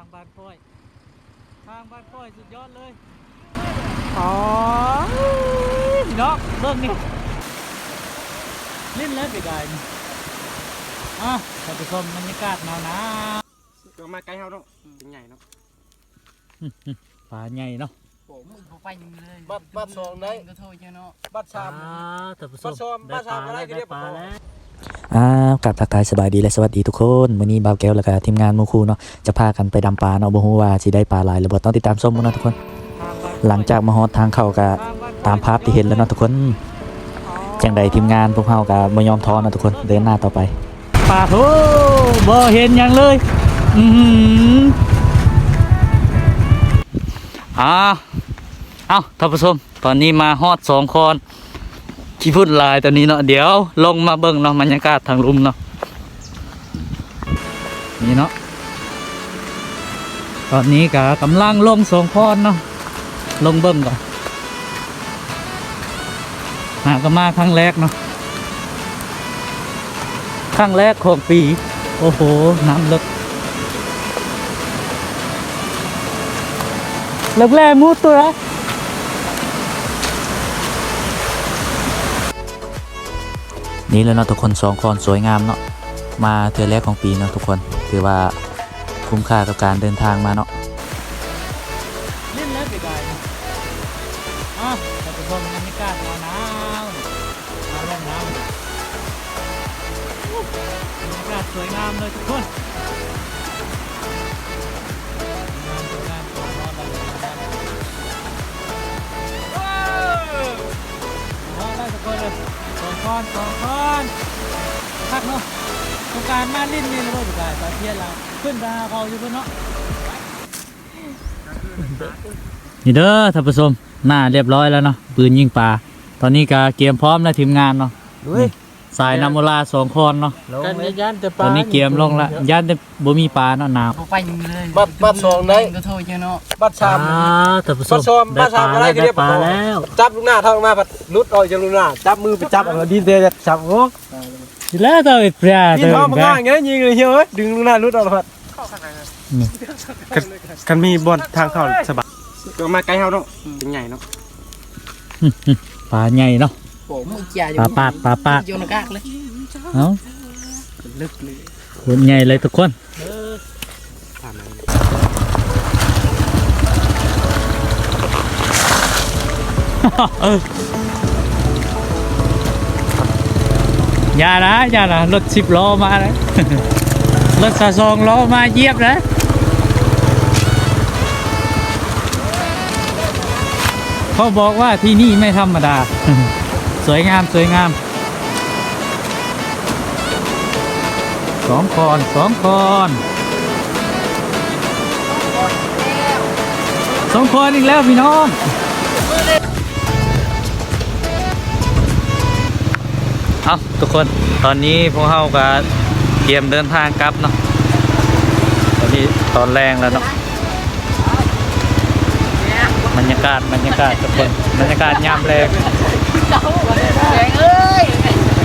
างบ้านค่อยทางบ้านค่อยสุดยอดเลยอ๋อพี่น้องเบิ่งนี่เล่นแล้วไปไกลนี่อะท่านผู้ชมบรรยากาศหนาวหนาวก็มาไกลเฮาเนาะเป็นใหญ่เนาะป่าใหญ่เนาะผมบ่ไปยังเลยบัดบัดสองได้ก็โทษเจ้าเนาะบัดชามท่านผู้ชบ้านชมมได้ปลาบ้านชมอะไรแล้วก็ได้เรียกปลาปลาแล้ว อ่ากลับทักทายสบายดีและสวัสดีทุกคนมื้อนี้บ่าวแก้วแล้วก็ทีมงานมูคูเนาะจะพากันไปดำปลาเนาะบ่ฮู้ว่าสิได้ปลาหลายหรือบ่ต้องติดตามชมนเนาะทุกคน หลังจากมาฮอดทางเข้าก็ตามภาพที่เห็นแล้วเนาะทุกคนจังใดทีมงานพวกเฮาก็บ่ยอมท้อเนาะทุกคนเดินหน้าต่อไปปลาโถบ่เห็นหยังเลยอือหืออ่าเอาท่านผู้ชมตอนนี้มาฮอดสองคอน ขี้พุ่นลายตอนนี้เนาะเดี๋ยวลงมาเบิ่งเนาะบรรยากาศทางลุมเนาะนี่เนาะตอนนี้ก็กำลังลงสองคอนเนาะลงเบิ่งก่อนหาก็มาครั้งแรกเนาะครั้งแรกของปี โอ้โห น้ำลึกลึกแร่มูดตัวละ นี่แล้วเนาะทุกคนสองคอนสวยงามเนาะมาเทือแรกของปีเนาะทุกคนถือว่าคุ้มค่ากับการเดินทางมาเนาะเล่นแล้วไปไกลนะอ่ทุกคนผู้ชมบรรยากาศหนาน้ำเอาเล่นน้ำบรรยากาศสวยงามเลยทุกคน ก้อนสองก้อนพักเนาะโครงการมาลิ้นนี่เราไปไกลตอนเที่ยงเราขึ้นไปหาเขาอยู่เพื่อนเนาะนี่เด้อท่านผู้ชมหน้าเรียบร้อยแล้วเนาะปืนยิงปลาตอนนี้ก็เกมพร้อมแล้วทีมงานเนาะด้วย สายนามุลาสองคนเนาะกันย่านแต่ปตลาอนนี้เกมลงละย่านแต่บ่มีปลาเนาะหนาวบ่ไปยังเลยบัดบัดสองได้ก็โทษเจ้าเนาะบัดชามท่านผู้ชบ้านชมมได้บ้านชามอะไรก็เรียกปลาปลาแล้วจับลูกหน้าเท่ามาบัดลุดออกจากลูกหน้าจับมือไปจับเอาดินเตะจับโอ้สิแล้วตัวไอ้ปลาดิตันวเท้ามาไอ้ง่ายอย่างเงี้ยยิงเลยเฮ้ยเอ้ยดึงลูกหน้าลุดออกแล้วบัดกันมีบอลทางเข้าสบายก็มาไกลเฮาเนาะเป็นใหญ่เนาะปลาใหญ่เนาะ ผมอีกอย่าอยู่ปลาปาดปลาปาดโยนกากเลยเอ้าลึกเลยคนใหญ่เลยทุกคนผ่านมาเอออย่านะอย่านะรถสิบล้อมานะรถสะสองล้อมาเหยียบนะเขาบอกว่าที่นี่ไม่ธรรมดา สวยงามสวยงามสองคอนสองคอนสองคอนอีกแล้วพี่น้องเอาทุกคนตอนนี้พวกเราก็เตรียมเดินทางกลับเนาะตอนนี้ตอนแรงแล้วเนาะบรรยากาศบรรยากาศทุกคนบรรยากาศยามแรง แดงเอ้ย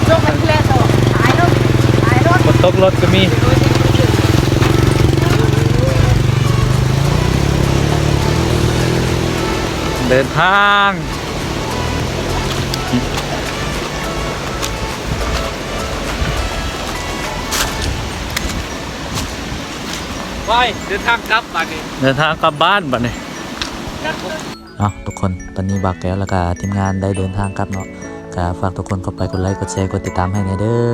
จงไปแลโตตายแล้วตายแล้วฝนตกรถก็มีเดินทางไปเดินทางกลับบ้านนี้เดินทางกลับบ้านบ้านนี้เนาะทุกคนตอนนี้บาแก้วแล้วก็ทีมงานได้เดินทางกลับเนาะก็ฝากทุกคนเข้าไปกดไลค์กดแชร์กดติดตามให้ในเด้อ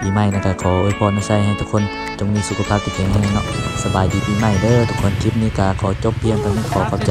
ปีใหม่นะก็ขออวยพรในใจให้ทุกคนจงมีสุขภาพที่แข็งแรงเนาะสบายดีปีใหม่เด้อทุกคนคลิปนี้ก็ขอจบเพียงเท่านี้ขอขอบใจ